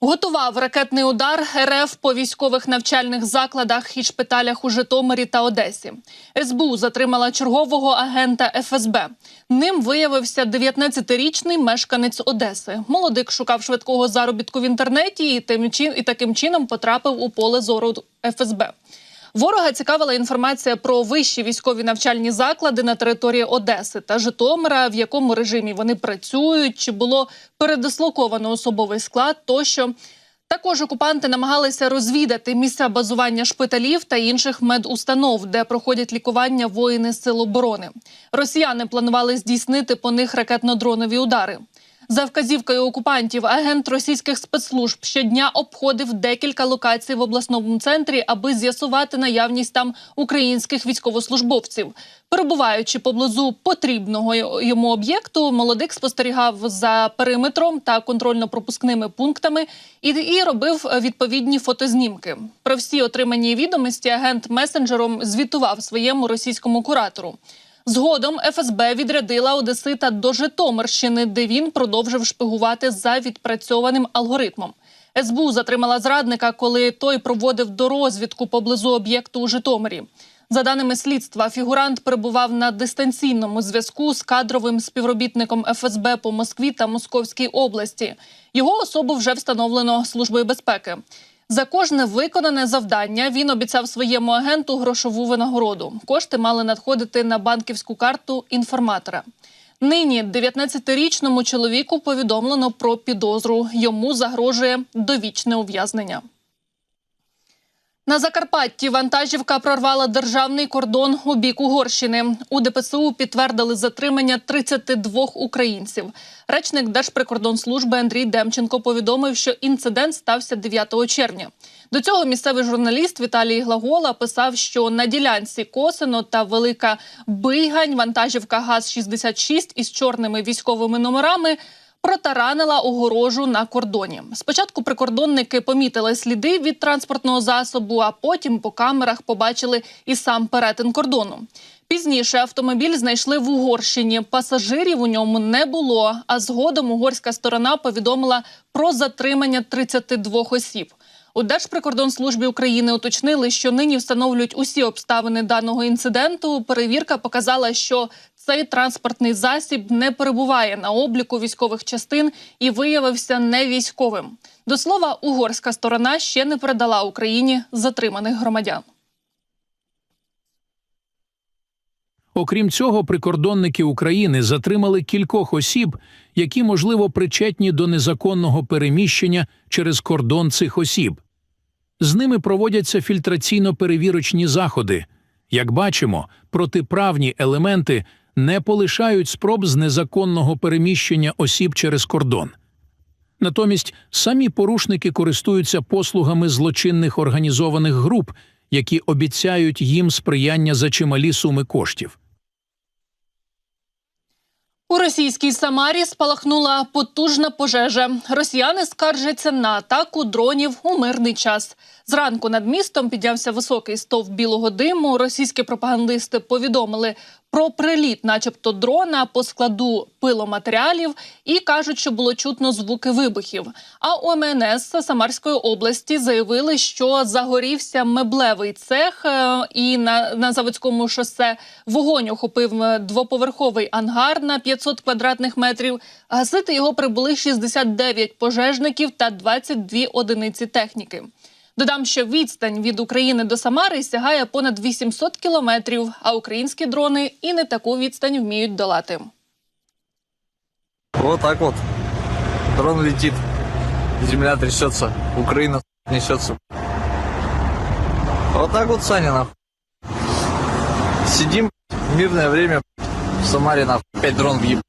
Готував ракетний удар РФ по військових навчальних закладах і шпиталях у Житомирі та Одесі. СБУ затримала чергового агента ФСБ. Ним виявився 19-річний мешканець Одеси. Молодик шукав швидкого заробітку в інтернеті і тим і таким чином потрапив у поле зору ФСБ. Ворога цікавила інформація про вищі військові навчальні заклади на території Одеси та Житомира, в якому режимі вони працюють, чи було передислоковано особовий склад тощо. Також окупанти намагалися розвідати місця базування шпиталів та інших медустанов, де проходять лікування воїни сил оборони. Росіяни планували здійснити по них ракетно-дронові удари. За вказівкою окупантів, агент російських спецслужб щодня обходив декілька локацій в обласному центрі, аби з'ясувати наявність там українських військовослужбовців. Перебуваючи поблизу потрібного йому об'єкту, молодик спостерігав за периметром та контрольно-пропускними пунктами і, і робив відповідні фотознімки. Про всі отримані відомості агент месенджером звітував своєму російському куратору. Згодом ФСБ відрядила Одесита до Житомирщини, де він продовжив шпигувати за відпрацьованим алгоритмом. СБУ затримала зрадника, коли той проводив дорозвідку поблизу об'єкту у Житомирі. За даними слідства, фігурант перебував на дистанційному зв'язку з кадровим співробітником ФСБ по Москві та Московській області. Його особу вже встановлено службою безпеки. За кожне виконане завдання він обіцяв своєму агенту грошову винагороду. Кошти мали надходити на банківську карту інформатора. Нині 19-річному чоловіку повідомлено про підозру. Йому загрожує довічне ув'язнення. На Закарпатті вантажівка прорвала державний кордон у бік Угорщини. У ДПСУ підтвердили затримання 32 українців. Речник Держприкордонслужби Андрій Демченко повідомив, що інцидент стався 9 червня. До цього місцевий журналіст Віталій Глагола писав, що на ділянці Косино та Велика Бийгань вантажівка ГАЗ-66 із чорними військовими номерами протаранила огорожу на кордоні. Спочатку прикордонники помітили сліди від транспортного засобу, а потім по камерах побачили і сам перетин кордону. Пізніше автомобіль знайшли в Угорщині. Пасажирів у ньому не було. А згодом угорська сторона повідомила про затримання 32 осіб. У Держприкордонслужбі України уточнили, що нині встановлюють усі обставини даного інциденту. Перевірка показала, що цей транспортний засіб не перебуває на обліку військових частин і виявився не військовим. До слова, угорська сторона ще не передала Україні затриманих громадян. Окрім цього, прикордонники України затримали кількох осіб, які, можливо, причетні до незаконного переміщення через кордон цих осіб. З ними проводяться фільтраційно-перевірочні заходи. Як бачимо, протиправні елементи не полишають спроб з незаконного переміщення осіб через кордон. Натомість самі порушники користуються послугами злочинних організованих груп, які обіцяють їм сприяння за чималі суми коштів. У російській Самарі спалахнула потужна пожежа. Росіяни скаржаться на атаку дронів у мирний час. Зранку над містом піднявся високий стовп білого диму. Російські пропагандисти повідомили про приліт, начебто дрона по складу пиломатеріалів, і кажуть, що було чутно звуки вибухів. А у МНС Самарської області заявили, що загорівся меблевий цех, е, і на, на заводському шосе вогонь охопив е, двоповерховий ангар на 500 квадратних метрів. Гасити його прибули 69 пожежників та 22 одиниці техніки. Додам, що відстань від України до Самари сягає понад 800 кілометрів, а українські дрони і не таку відстань вміють долати. Вот так вот. Дрон летит. Земля трясется. Украина несется. Вот так вот, Саня, нахуй. Сидим в мирное время в Самаре, нахуй. Опять дрон въеб.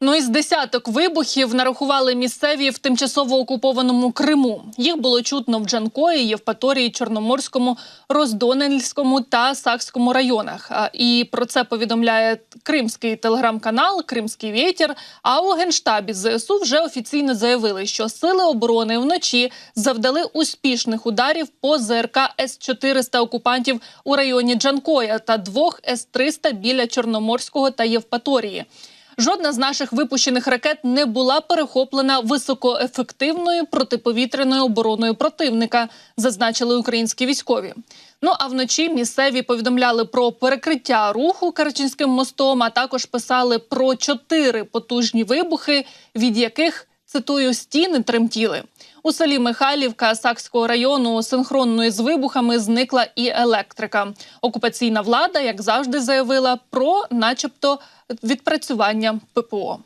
Ну із десяток вибухів нарахували місцеві в тимчасово окупованому Криму. Їх було чутно в Джанкої, Євпаторії, Чорноморському, Роздонельському та Сакському районах. І про це повідомляє кримський телеграм-канал Кримський вітер. А у генштабі ЗСУ вже офіційно заявили, що сили оборони вночі завдали успішних ударів по ЗРК С-400 окупантів у районі Джанкоя та двох С-300 біля Чорноморського та Євпаторії. Жодна з наших випущених ракет не була перехоплена високоефективною протиповітряною обороною противника, зазначили українські військові. Ну а вночі місцеві повідомляли про перекриття руху Карачинським мостом, а також писали про чотири потужні вибухи, від яких цитую стіни тремтіли. У селі Михайлівка Сакського району синхронно з вибухами зникла і електрика. Окупаційна влада, як завжди, заявила про, начебто, відпрацювання ППО.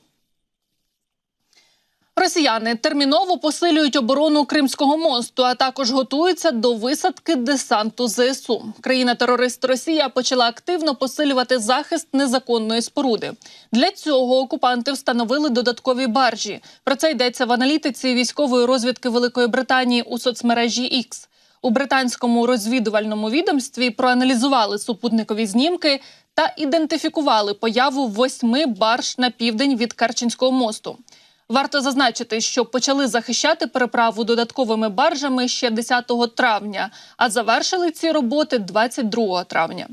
Росіяни терміново посилюють оборону Кримського мосту, а також готуються до висадки десанту ЗСУ. Країна-терорист Росія почала активно посилювати захист незаконної споруди. Для цього окупанти встановили додаткові баржі. Про це йдеться в аналітиці військової розвідки Великої Британії у соцмережі X. У британському розвідувальному відомстві проаналізували супутникові знімки та ідентифікували появу восьми барж на південь від Керченського мосту. Варто зазначити, що почали захищати переправу додатковими баржами ще 10 травня, а завершили ці роботи 22 травня.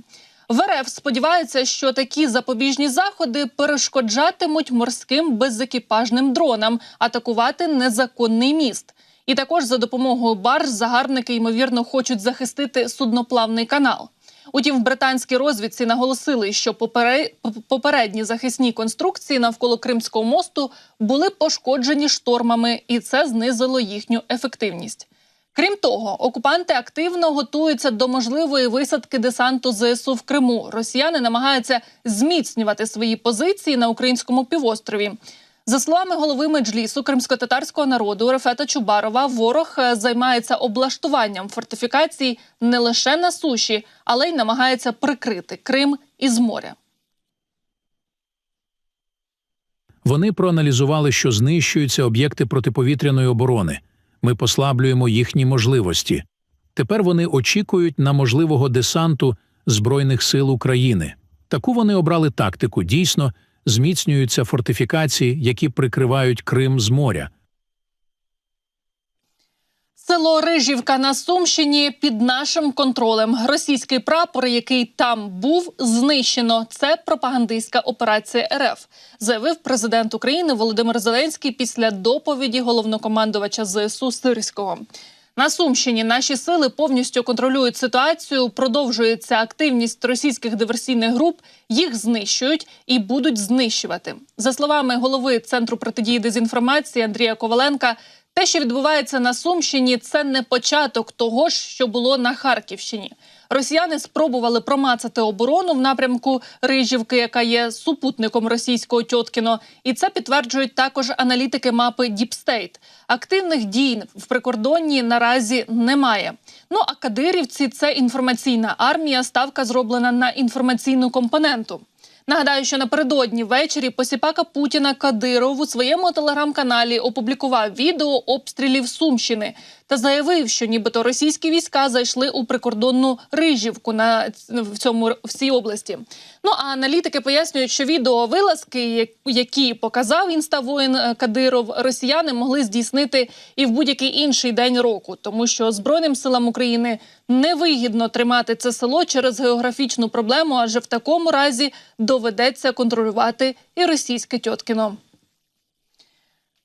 В РФ сподіваються, що такі запобіжні заходи перешкоджатимуть морським безекіпажним дронам атакувати незаконний міст. І також за допомогою барж загарбники ймовірно хочуть захистити судноплавний канал. Утім, в британській розвідці наголосили, що попере- попередні захисні конструкції навколо Кримського мосту були пошкоджені штормами, і це знизило їхню ефективність. Крім того, окупанти активно готуються до можливої висадки десанту ЗСУ в Криму. Росіяни намагаються зміцнювати свої позиції на українському півострові. За словами голови меджлісу кримсько-татарського народу Рефета Чубарова, ворог е, займається облаштуванням фортифікацій не лише на суші, але й намагається прикрити Крим із моря. Вони проаналізували, що знищуються об'єкти протиповітряної оборони. Ми послаблюємо їхні можливості. Тепер вони очікують на можливого десанту Збройних сил України. Таку вони обрали тактику. Дійсно, зміцнюються фортифікації, які прикривають Крим з моря. Село Рижівка на Сумщині під нашим контролем. Російський прапор, який там був, знищено. Це пропагандистська операція РФ, заявив президент України Володимир Зеленський після доповіді головнокомандувача ЗСУ Сирського. На Сумщині наші сили повністю контролюють ситуацію. Продовжується активність російських диверсійних груп. Їх знищують і будуть знищувати. За словами голови центру протидії дезінформації Андрія Коваленка. Те, що відбувається на Сумщині, це не початок того що було на Харківщині. Росіяни спробували промацати оборону в напрямку Рижівки, яка є супутником російського Тьоткіно. І це підтверджують також аналітики мапи Діпстейт. Активних дій в прикордонні наразі немає. Ну а кадирівці це інформаційна армія. Ставка зроблена на інформаційну компоненту. Нагадаю, що напередодні ввечері посіпака Путіна Кадиров у своєму телеграм-каналі опублікував відео обстрілів Сумщини та заявив, що нібито російські війська зайшли у прикордонну Рижівку на в цьому в цій області. Ну а аналітики пояснюють, що відео вилазки, які показав інставоїн Кадиров, росіяни могли здійснити і в будь-який інший день року, тому що збройним силам України невигідно тримати це село через географічну проблему, адже в такому разі доведеться контролювати і російське Тьоткіно.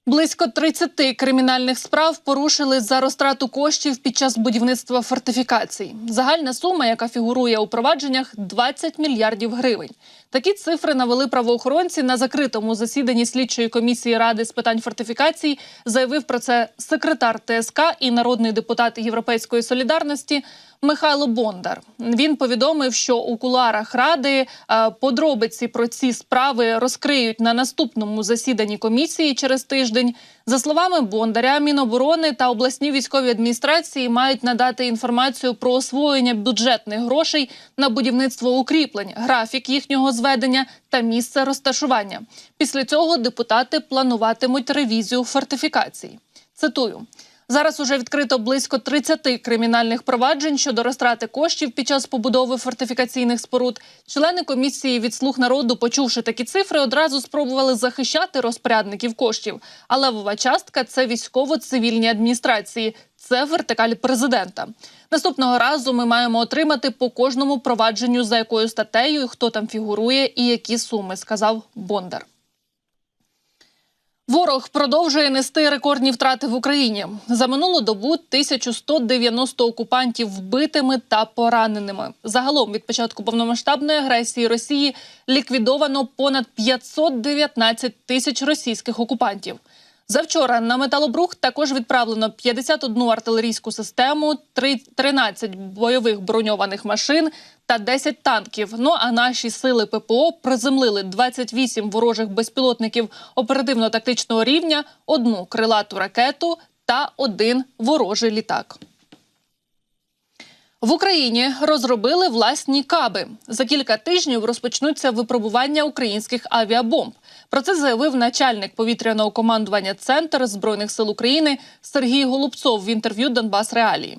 Близько 30 кримінальних справ порушили за розтрату коштів під час будівництва фортифікацій. Загальна сума, яка фігурує у провадженнях, 20 мільярдів гривень. Такі цифри навели правоохоронці на закритому засіданні слідчої комісії ради з питань фортифікацій. Заявив про це секретар ТСК і народний депутат Європейської солідарності Михайло Бондар. Він повідомив, що у куларах ради е, подробиці про ці справи розкриють на наступному засіданні комісії через тиждень. За словами Бондаря, Міноборони та обласні військові адміністрації мають надати інформацію про освоєння бюджетних грошей на будівництво укріплень, графік їхнього зведення та місце розташування. Після цього депутати плануватимуть ревізію фортифікацій. Цитую. Зараз уже відкрито близько 30 кримінальних проваджень щодо розтрати коштів під час побудови фортифікаційних споруд. Члени комісії від слуг народу, почувши такі цифри, одразу спробували захищати розпорядників коштів. А левова частка це військово-цивільні адміністрації. Це вертикаль президента. Наступного разу ми маємо отримати по кожному провадженню за якою статтею, хто там фігурує і які суми, сказав Бондар. Ворог продовжує нести рекордні втрати в Україні. За минулу добу 1190 окупантів вбитими та пораненими. Загалом від початку повномасштабної агресії Росії ліквідовано понад 519 тисяч російських окупантів. Завчора на металобрух також відправлено 51 артилерійську систему, три- 13 бойових броньованих машин та 10 танків. Ну а наші сили ППО приземлили 28 ворожих безпілотників оперативно-тактичного рівня, одну крилату ракету та один ворожий літак. В Україні розробили власні каби. За кілька тижнів розпочнуться випробування українських авіабомб. Про це заявив начальник повітряного командування Центр збройних сил України Сергій Голубцов в інтерв'ю Донбас Реалії.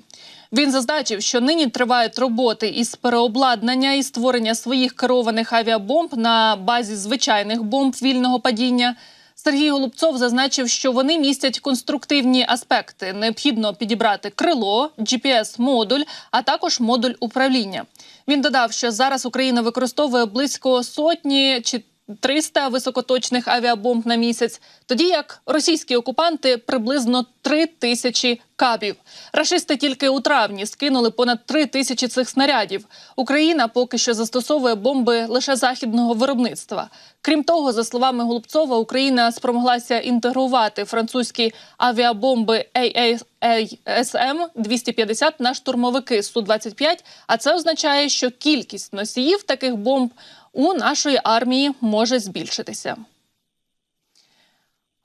Він зазначив, що нині тривають роботи із переобладнання і створення своїх керованих авіабомб на базі звичайних бомб вільного падіння. Сергій Голубцов зазначив, що вони містять конструктивні аспекти. Необхідно підібрати крило, GPS-модуль, а також модуль управління. Він додав, що зараз Україна використовує близько сотні чи 300 високоточних авіабомб на місяць, тоді як російські окупанти приблизно 3 тисячі кабів. Рашисти тільки у травні скинули понад 3 тисячі цих снарядів. Україна поки що застосовує бомби лише західного виробництва. Крім того, за словами Голубцова, Україна спромоглася інтегрувати французькі авіабомби AASM 250 на штурмовики Су-25, а це означає, що кількість носіїв таких бомб у нашої армії може збільшитися.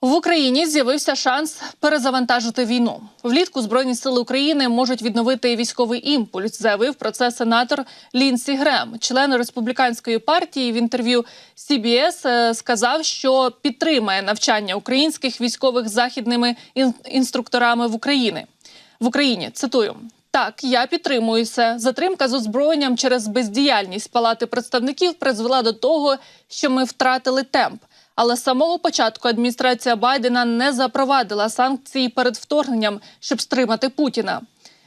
В Україні з'явився шанс перезавантажити війну. Влітку Збройні сили України можуть відновити військовий імпульс. Заявив про це сенатор Лінсі Грем, член республіканської партії. В інтерв'ю CBS е, сказав, що підтримає навчання українських військових західними ін- інструкторами в Україні. В Україні цитую. Так, я підтримую це. Затримка з озброєнням через бездіяльність палати представників призвела до того, що ми втратили темп. Але з самого початку адміністрація Байдена не запровадила санкції перед вторгненням, щоб стримати Путіна.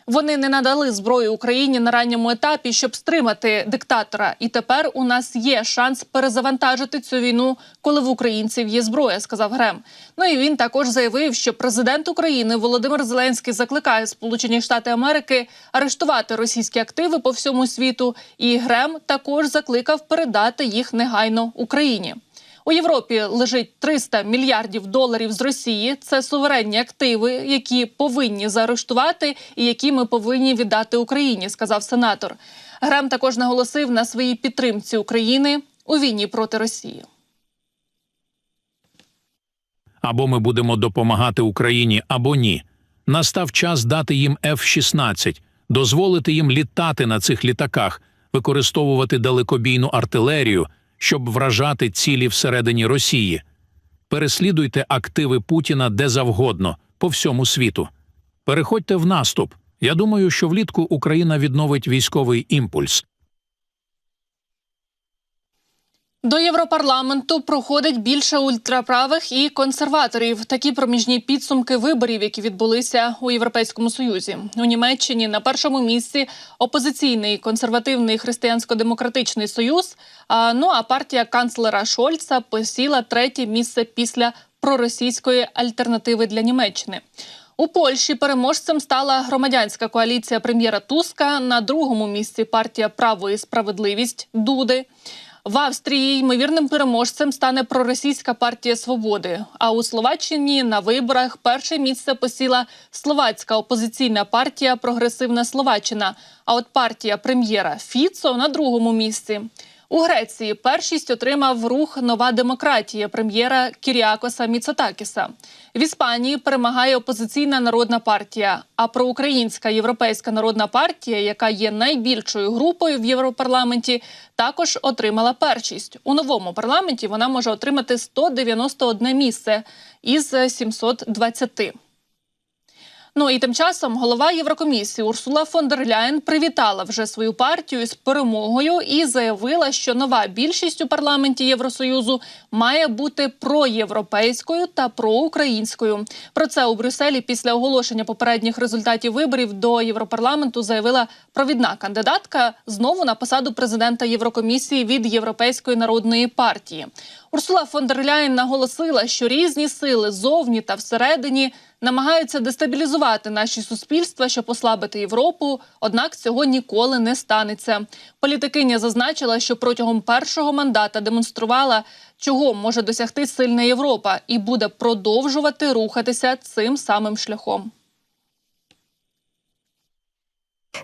Вони не надали зброю Україні на ранньому етапі, щоб стримати диктатора. І тепер у нас є шанс перезавантажити цю війну, коли в українців є зброя, сказав Грем. Ну і він також заявив, що президент України Володимир Зеленський закликає Сполучені Штати Америки арештувати російські активи по всьому світу. І Грем також закликав передати їх негайно Україні. У Європі лежить 300 мільярдів доларів з Росії. Це суверенні активи, які повинні заарештувати і які ми повинні віддати Україні, сказав сенатор. Грем також наголосив на своїй підтримці України у війні проти Росії. Або ми будемо допомагати Україні, або ні. Настав час дати їм F-16, дозволити їм літати на цих літаках, використовувати далекобійну артилерію, щоб вражати цілі всередині Росії. Переслідуйте активи Путіна де завгодно, по всьому світу. Переходьте в наступ. Я думаю, що влітку Україна відновить військовий імпульс. До Європарламенту проходить більше ультраправих і консерваторів. Такі проміжні підсумки виборів, які відбулися у Європейському Союзі. У Німеччині на першому місці опозиційний консервативний християнсько-демократичний союз. А, ну а партія канцлера Шольца посіла третє місце після проросійської альтернативи для Німеччини. У Польщі переможцем стала громадянська коаліція прем'єра Туска. На другому місці партія Право і справедливість Дуди. В Австрії ймовірним переможцем стане проросійська партія свободи. А у Словаччині на виборах перше місце посіла словацька опозиційна партія Прогресивна Словаччина. А от партія прем'єра Фіцо на другому місці. У Греції першість отримав рух Нова демократія прем'єра Кіріакоса Міцотакіса. В Іспанії перемагає опозиційна народна партія. А проукраїнська європейська народна партія, яка є найбільшою групою в Європарламенті, також отримала першість. У новому парламенті вона може отримати 191 місце із 720. Ну і тим часом голова Єврокомісії Урсула фон дер Ляєн привітала вже свою партію з перемогою і заявила, що нова більшість у парламенті Євросоюзу має бути проєвропейською та проукраїнською. Про це у Брюсселі після оголошення попередніх результатів виборів до Європарламенту заявила провідна кандидатка знову на посаду президента Єврокомісії від Європейської народної партії. Урсула фон дер Ляєн наголосила, що різні сили зовні та всередині намагаються дестабілізувати наші суспільства, щоб послабити Європу. Однак цього ніколи не станеться. Політикиня зазначила, що протягом першого мандата демонструвала, чого може досягти сильна Європа, і буде продовжувати рухатися цим самим шляхом.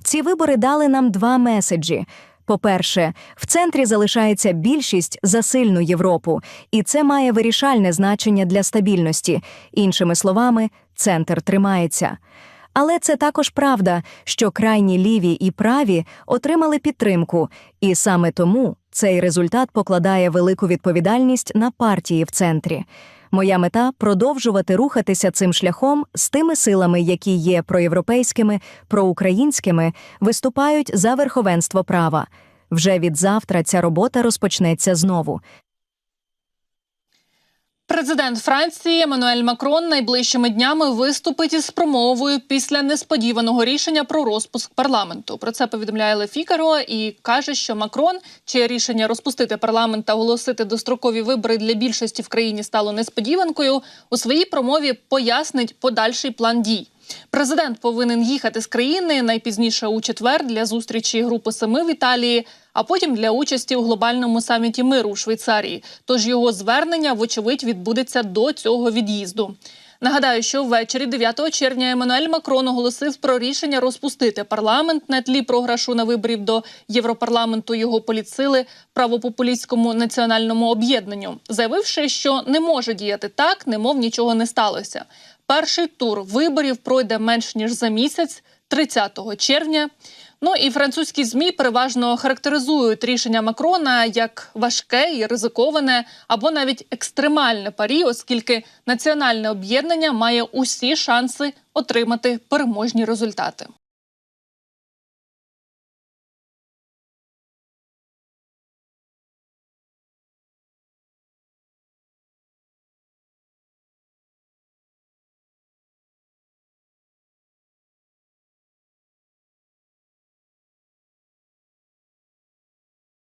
Ці вибори дали нам два меседжі. По-перше, в центрі залишається більшість за сильну Європу, і це має вирішальне значення для стабільності. Іншими словами, центр тримається. Але це також правда, що крайні ліві і праві отримали підтримку, і саме тому цей результат покладає велику відповідальність на партії в центрі. Моя мета продовжувати рухатися цим шляхом з тими силами, які є проєвропейськими, проукраїнськими, виступають за верховенство права. Вже від завтра ця робота розпочнеться знову. Президент Франції Еммануель Макрон найближчими днями виступить із промовою після несподіваного рішення про розпуск парламенту. Про це повідомляє Ле Фікаро і каже, що Макрон, чиє рішення розпустити парламент та оголосити дострокові вибори для більшості в країні стало несподіванкою. У своїй промові пояснить подальший план дій. Президент повинен їхати з країни найпізніше у четвер для зустрічі групи семи в Італії, а потім для участі у глобальному саміті миру у Швейцарії. Тож його звернення, вочевидь, відбудеться до цього від'їзду. Нагадаю, що ввечері 9 червня Еммануель Макрон оголосив про рішення розпустити парламент на тлі програшу на виборів до Європарламенту його політсили правопопулістському національному об'єднанню, заявивши, що не може діяти так, немов нічого не сталося. Перший тур виборів пройде менш ніж за місяць, 30 червня. Ну і французькі змі переважно характеризують рішення Макрона як важке і ризиковане або навіть екстремальне парі, оскільки національне об'єднання має усі шанси отримати переможні результати.